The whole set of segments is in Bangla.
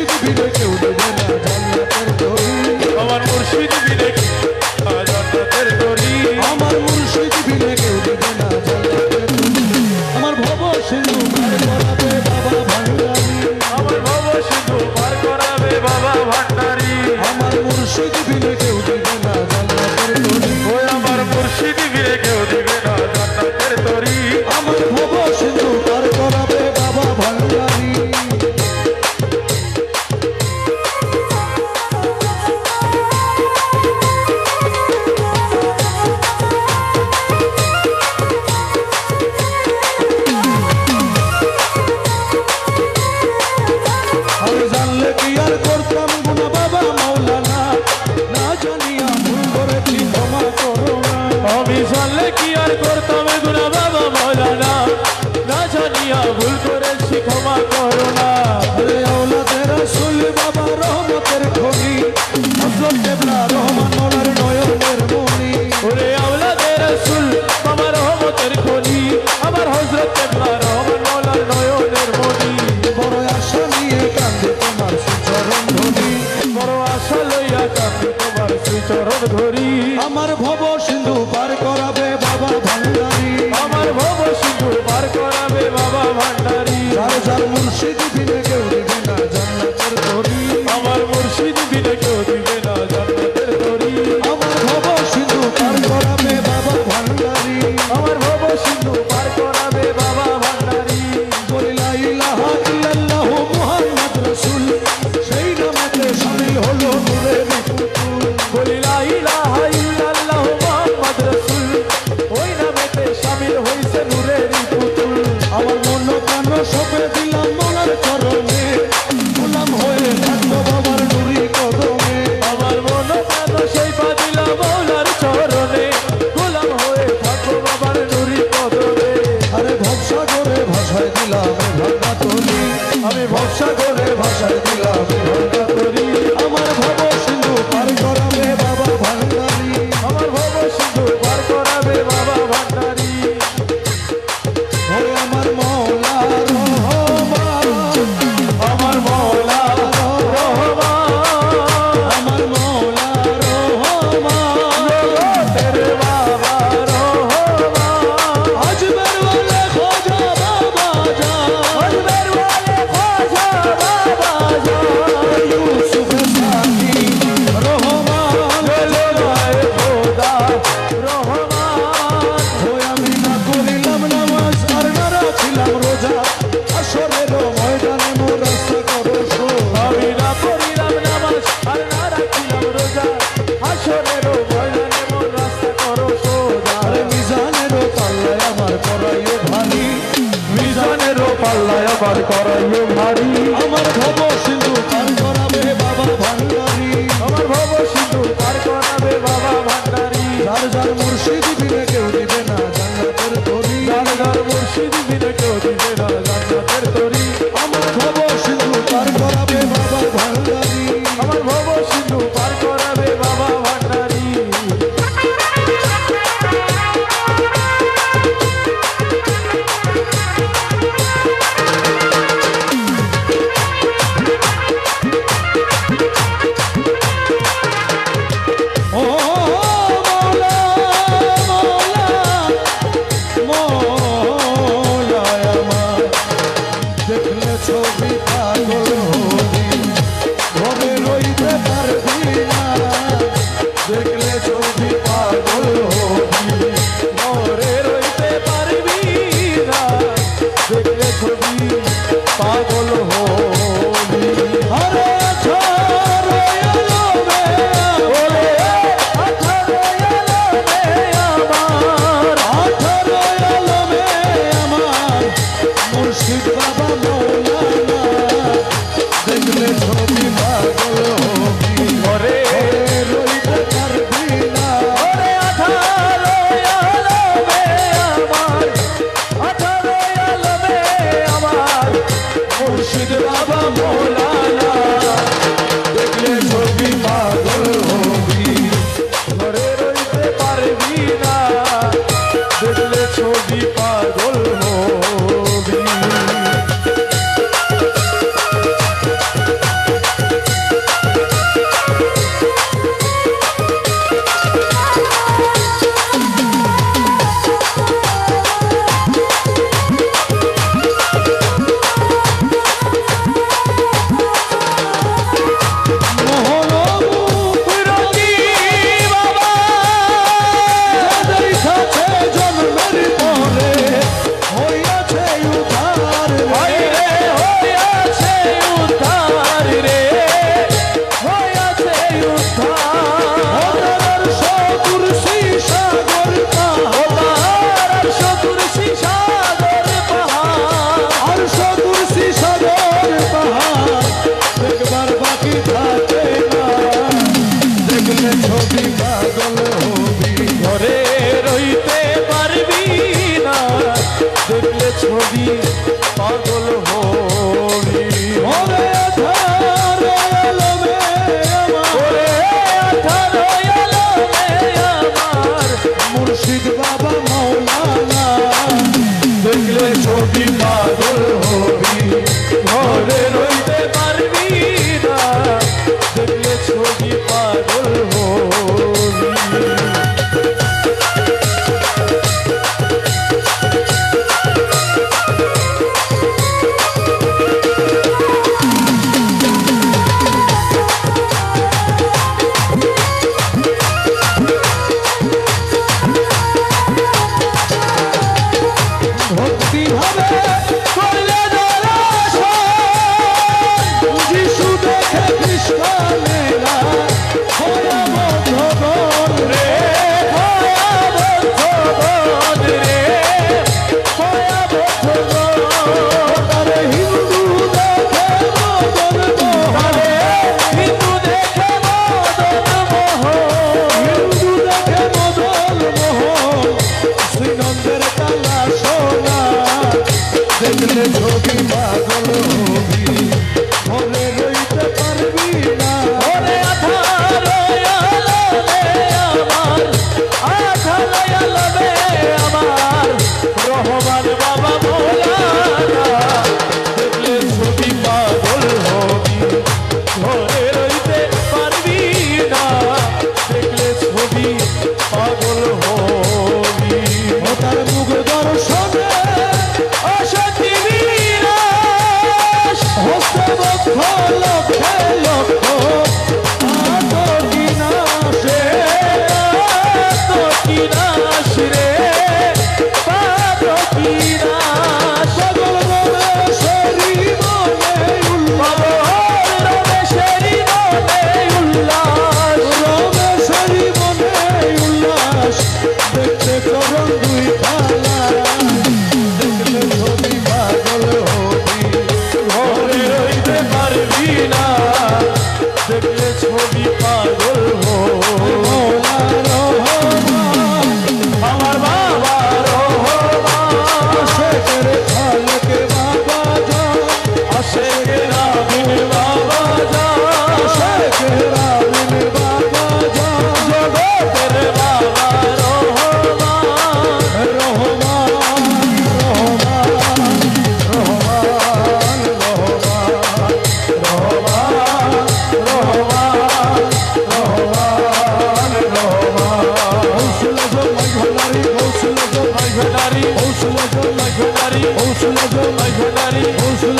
se duvidou que eu আমি ভরসা করে ভাষায় দিলাম। তার জন্ম কোটি পাগল হবি ঘরের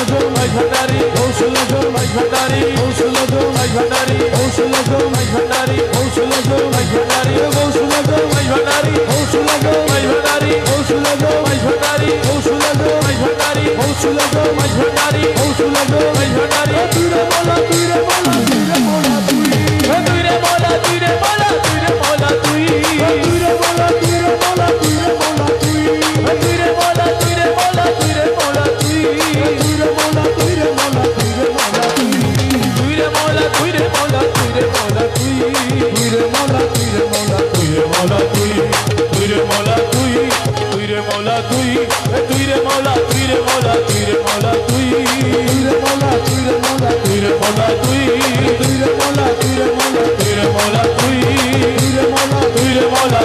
ঔষধ মাছ ভান্ডারি ঔষধ মাছ ভান্ডারি ঔষধ মাছ ভান্ডারি ঔষধ মাছ ভান্ডারি ঔষধ মাছ ভান্ডারি ঔষধ মাছ ভান্ডারি ঔষধ মাছ ভান্ডারি ঔষধ মাছ ভান্ডারি ঔষধ মাছ ভান্ডারি ঔষধ মাছ ভান্ডারি ঔষধ মাছ ভান্ডারি তুই রে বলা তুই রে বলা তুই রে বলা তুই রে বলা তুই রে বলা তুই রে বলা তুই রে মৌলা তুই রে মৌলা তুই তুই রে মৌলা তুই রে মৌলা তুই রে মৌলা তুই তুই রে মৌলা তুই তুই রে মৌলা তুই তুই রে মৌলা তুই রে মৌলা তুই রে মৌলা তুই তুই রে মৌলা তুই রে মৌলা তুই রে মৌলা তুই তুই রে মৌলা তুই রে মৌলা তুই রে মৌলা তুই তুই রে মৌলা তুই রে মৌলা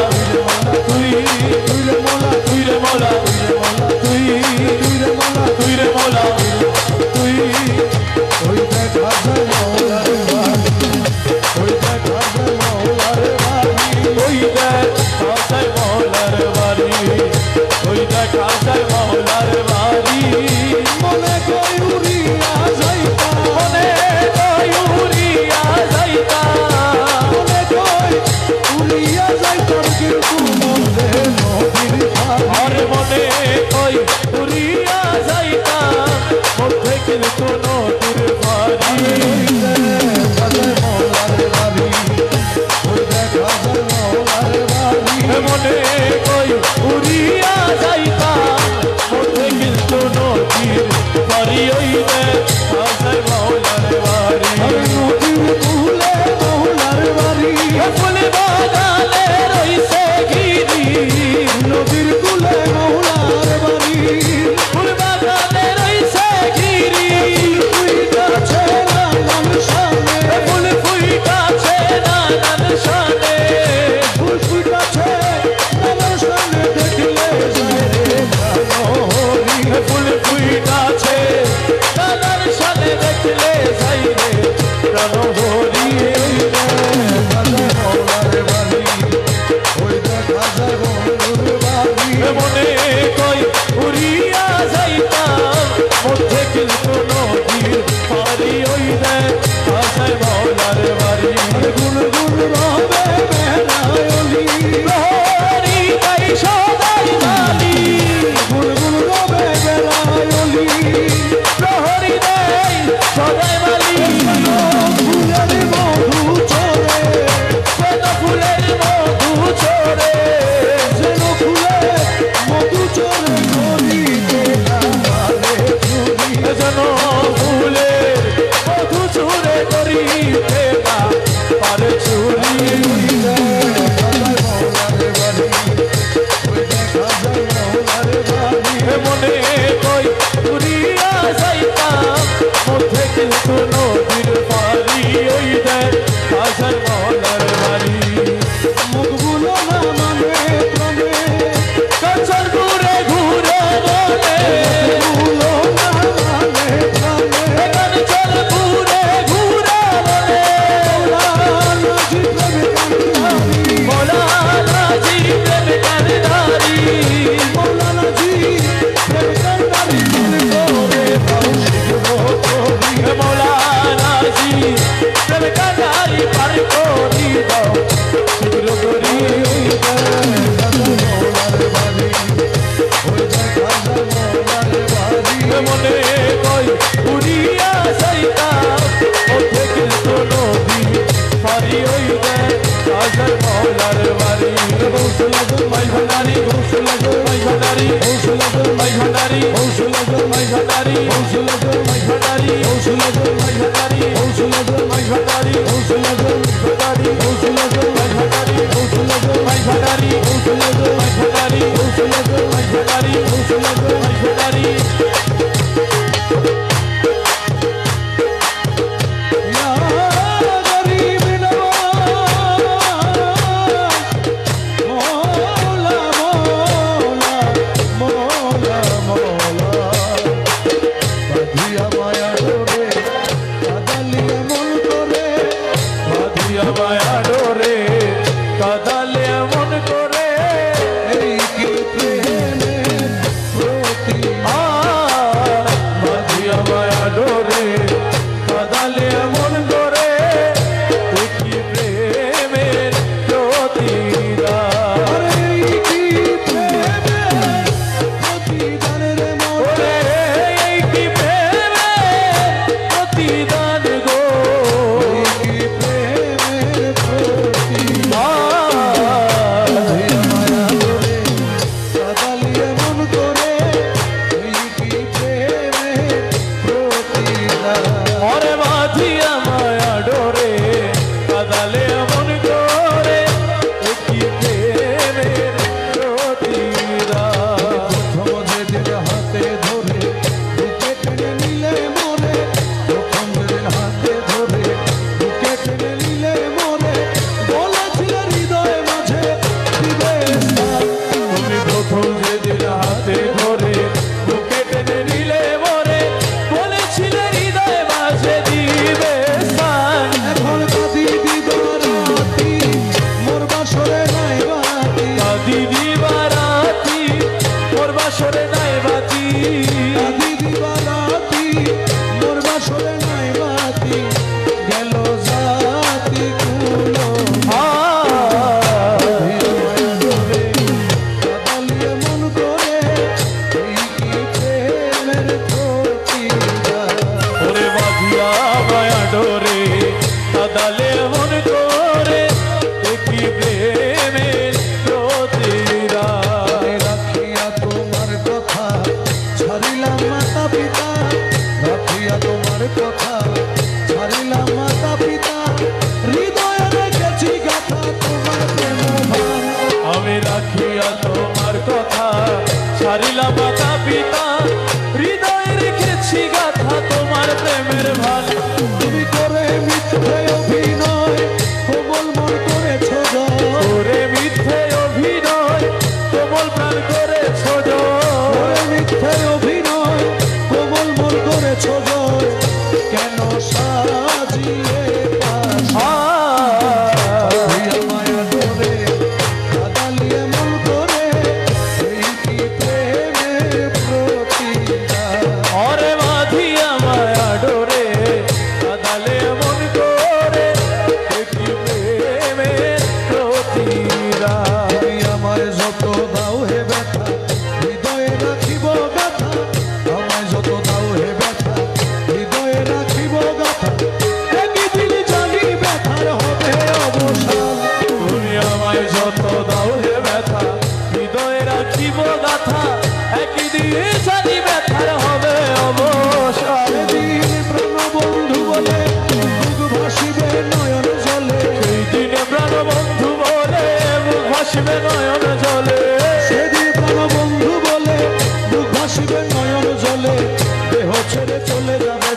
সরে না Yeah. ভাসিবে নয়ন জলে। সেদিন প্রাণ বন্ধু বলে বুক ভাসিবে নয়ন জলে। চলে যাবে